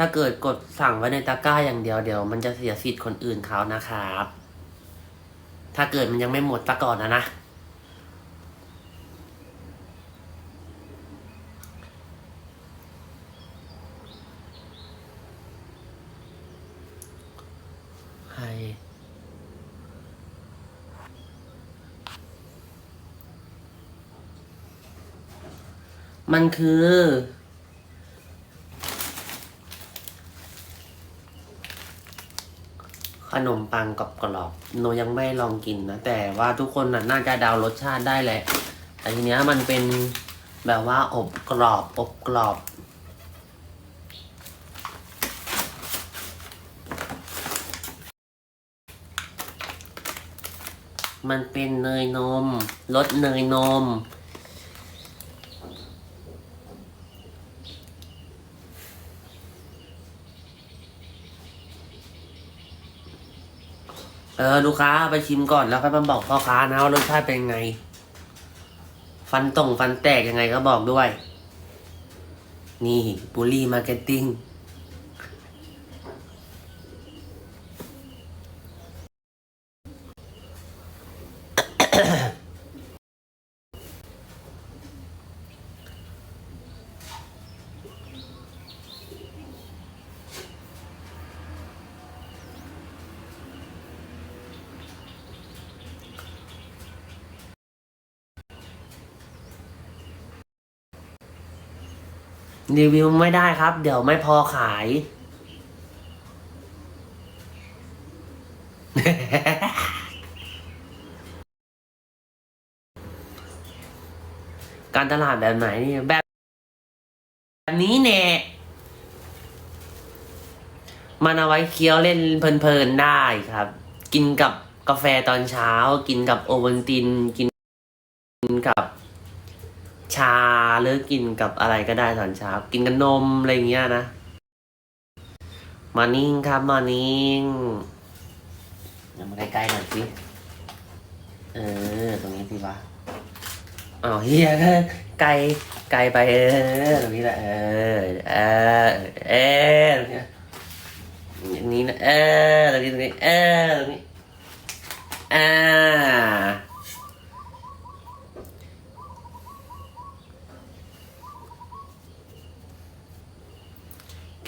ถ้าเกิดกดสั่งไว้ในตะกร้าอย่างเดียวเดี๋ยว มันจะเสียสิทธิ์คนอื่นเขานะครับ ถ้าเกิดมันยังไม่หมดซะก่อนนะนะใครมันคือ ขนมปังกับกรอบโนยังไม่ลองกินนะ แต่ว่าทุกคนน่าจะเดาวรสชาติได้แหละ แต่ทีเนี้ยมันเป็นแบบว่าอบกรอบอบกรอบ มันเป็นเนยนมรสเนยนม เออลูกค้าไปชิมก่อนแล้วก็มาบอกพ่อค้านะว่ารสชาติเป็นไง ฟันตรงฟันแตกยังไงก็บอกด้วย นี่บุรีมาร์เก็ตติ้ง รีวิวไม่ได้ครับ เดี๋ยวไม่พอขาย การตลาดแบบไหนนี่แบบ แบบนี้แน่มันเอาไว้เคี้ยวเล่นเพลินๆได้ครับ กินกับกาแฟตอนเช้า กินกับโอวัลตินกิน ชาหรือกินกับอะไรก็ได้ตอนเช้า กินกับนมอะไรอย่างเงี้ยนะมอร์นิ่งครับมอร์นิ่งเอามาใกล้ๆหน่อยสิเออ ตรงนี้สิวะอ้าวเฮียไกลไกลไปเออตรงนี้แหละเออเออเออตรงนี้นี้นะเออตรงนี้ตรงนี้เออตรงนี้อ่า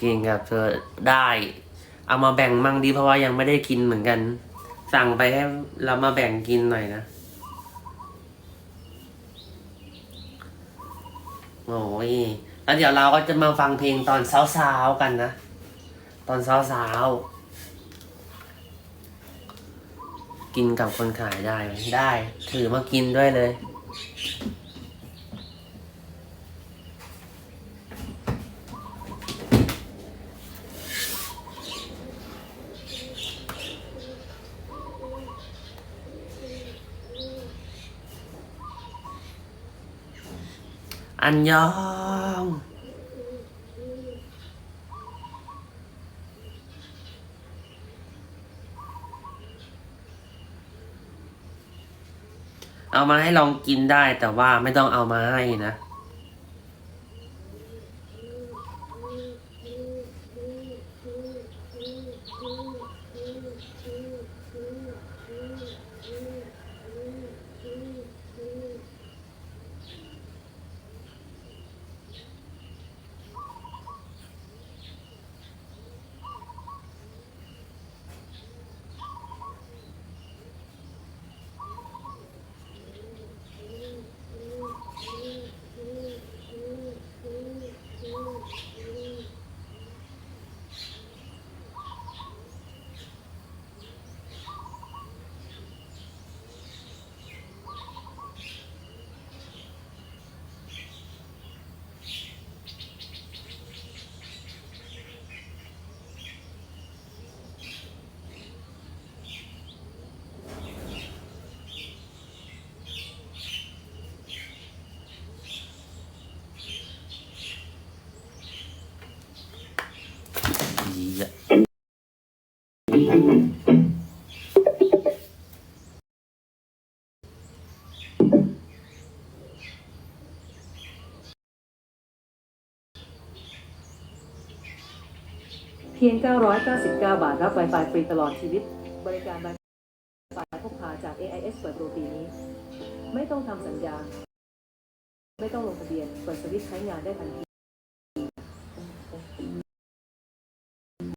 กินกับเธอได้ เอามาแบ่งมั่งดีเพราะว่ายังไม่ได้กินเหมือนกัน สั่งไปให้เรามาแบ่งกินหน่อยนะโอ้ยแล้วเดี๋ยวเราก็จะมาฟังเพลงตอนเช้าๆกันนะ ตอนเช้าๆกินกับคนขายได้ไหมได้ ถือมากินด้วยเลย อันยอง เอามาให้ลองกินได้แต่ว่าไม่ต้องเอามาให้นะดี พียง 999 บาท รับ Wi-Fi ฟรีตลอดชีวิต บริการ Wi-Fi พกพาจาก AIS เปิดโปรปีนี้ ไม่ต้องทำสัญญา ไม่ต้องลงทะเบียนเปิดสวิตใช้งานได้ทันที